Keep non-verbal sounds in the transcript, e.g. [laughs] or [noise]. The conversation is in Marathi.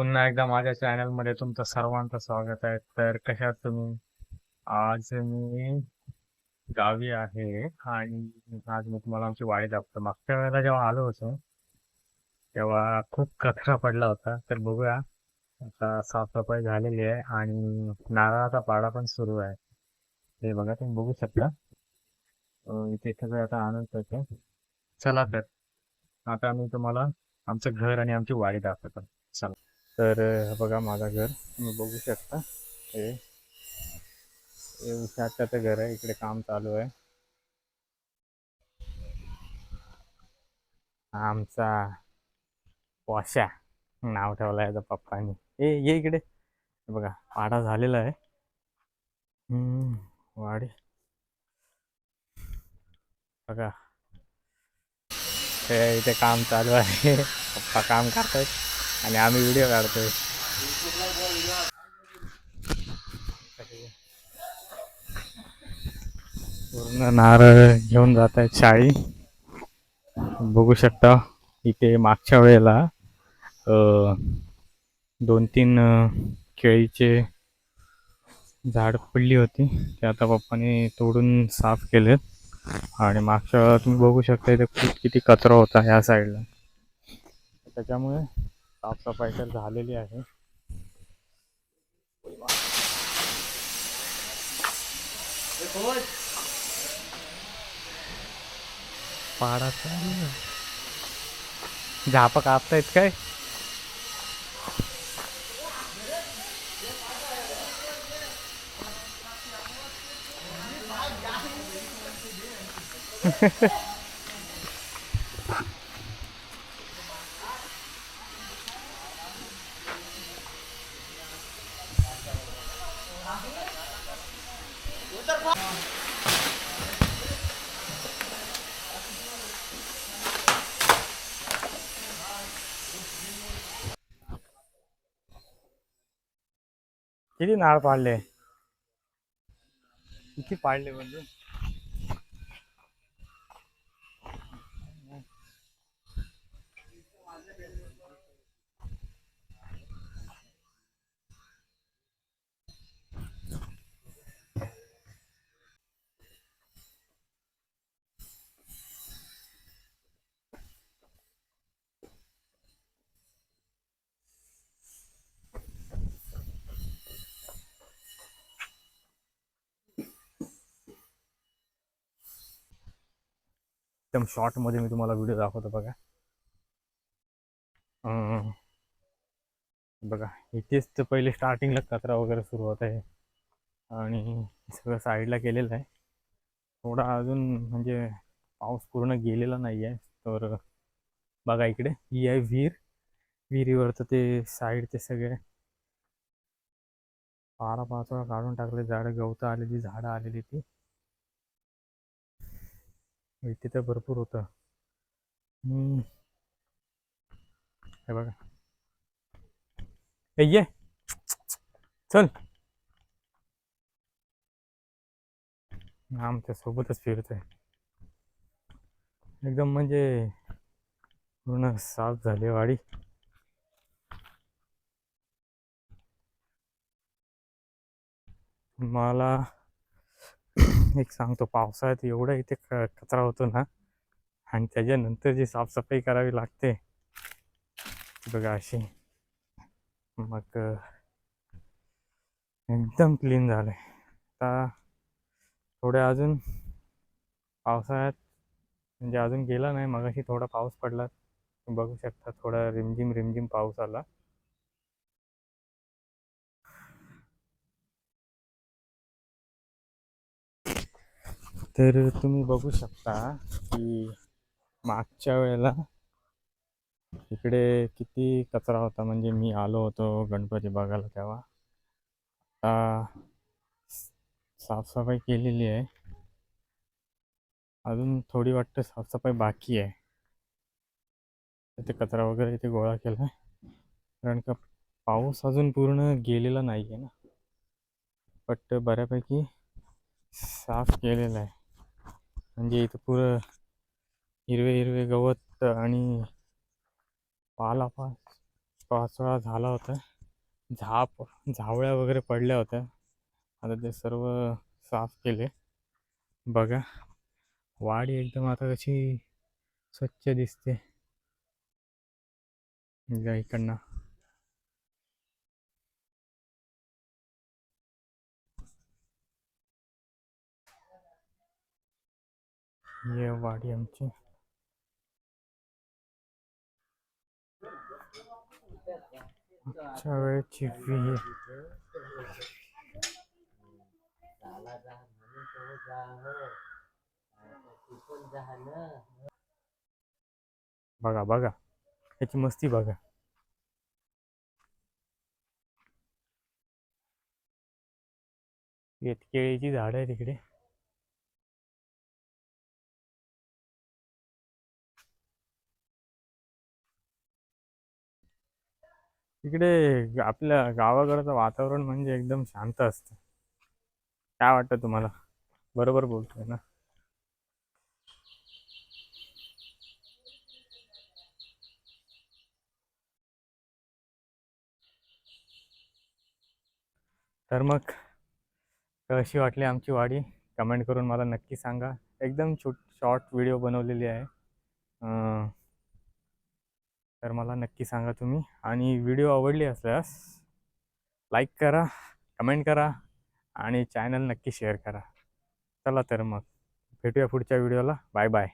पुन्हा एकदा माझ्या चॅनलमध्ये तुमचं सर्वांचं स्वागत आहे. तर कशात तुम्ही? आज मी गावी आहे आणि आज मी तुम्हाला आमची वाडी दाखवतो. मागच्या वेळेला जेव्हा आलो होतो तेव्हा खूप कचरा पडला होता. तर बघूया. आता साफसफाई झालेली आहे आणि नारळाचा पाडा पण सुरू आहे. हे बघा तुम्ही बघू शकता. इथे सगळं आता आनंद होतो चला तर. आता मी तुम्हाला आमचं घर आणि आमची वाडी दाखवतो. चला. तर बघा माझं घर. तुम्ही बघू शकता. हे हे उसाचं घर आहे. इकडे काम चालू आहे. आमचा वाशा नाव ठेवलं आहे पप्पानी. ए ये इकडे. बघा पाडा झालेला आहे. वाडी. बघा. इथे काम चालू आहे. पप्पा काम करतायत. आणि आम्ही व्हिडिओ काढतोय. पूर्ण नारळ घेऊन जात आहेत शाळी. बघू शकता इथे मागच्या वेळेला दोन तीन केळीचे झाड पडली होती. ते आता पप्पाने तोडून साफ केलेत. आणि मागच्या वेळेला तुम्ही बघू शकता इथे खूप किती कचरा होता ह्या साईडला त्याच्यामुळे साफसफाई तर झालेली आहे पाडा चालू आहे. झापा कापतायत काय [laughs] किती नाळ पाडले? किती पाडले म्हणजे? एकदम शॉर्टमध्ये मी तुम्हाला व्हिडिओ दाखवतो बघा. बघा इथेच तर पहिले स्टार्टिंगला कचरा वगैरे सुरू होत आहे. आणि सगळं साईडला केलेलं आहे. थोडा अजून म्हणजे पाऊस पूर्ण गेलेला नाही आहे तर बघा इकडे ही आहे विहीर. विहिरीवरचं ते साईडचे सगळे पारा पाचोळा काढून टाकले. झाडं गवतं आलेली झाडं आलेली ती. इथे तर भरपूर होतं. हम्म. हे बघा. ये. चल. आमच्या सोबतच फिरतोय. एकदम म्हणजे पूर्ण साफ झाली वाडी. मला एक सांगतो पावसाळ्यात एवढा इथे क- कचरा होतो ना आणि त्याच्यानंतर जी साफसफाई करावी लागते बघा अशी. मग एकदम क्लीन झालं आता थोड्या अजून पावसाळ्यात म्हणजे अजून गेला नाही मगाशी थोडा पाऊस पडला. बघू शकता थोडा रिमझिम रिमझिम पाऊस आला. तर तुम्ही बघू शकता की मागच्या वेळेला इकडे किती कचरा होता. म्हणजे मी आलो होतो गणपती बघायला तेव्हा. आता साफसफाई केलेली आहे. अजून थोडी वाटतं साफसफाई बाकी आहे. ते कचरा वगैरे इथे गोळा केला आहे कारण का पाऊस अजून पूर्ण गेलेला नाही आहे ना. बट बऱ्यापैकी साफ केलेला आहे. म्हणजे इथं पुरं हिरवे हिरवे गवत आणि पाला पास पावसाळा झाला होता. झाप झावळ्या वगैरे पडल्या होत्या. आता ते सर्व साफ केले. बघा वाडी एकदम आता कशी स्वच्छ दिसते. इकडनं. ये वाडी आमची. मागच्या वेळेची विहीर बघा बघा. याची मस्ती बघा. येत केळीची झाड आहे तिकडे इकडे आपल्या गावाकडचं वातावरण म्हणजे एकदम शांत असतं. काय वाटतं तुम्हाला? बरोबर बोलतोय ना? तर मग कशी वाटली आमची वाडी? कमेंट करून मला नक्की सांगा. एकदम छोट शॉर्ट व्हिडिओ बनवलेली आहे. तर मला नक्की सांगा तुम्ही. आणि व्हिडिओ आवडली असल्यास लाईक करा कमेंट करा आणि चॅनल नक्की शेअर करा. चला तर मग भेटूया पुढच्या व्हिडिओला. Bye bye.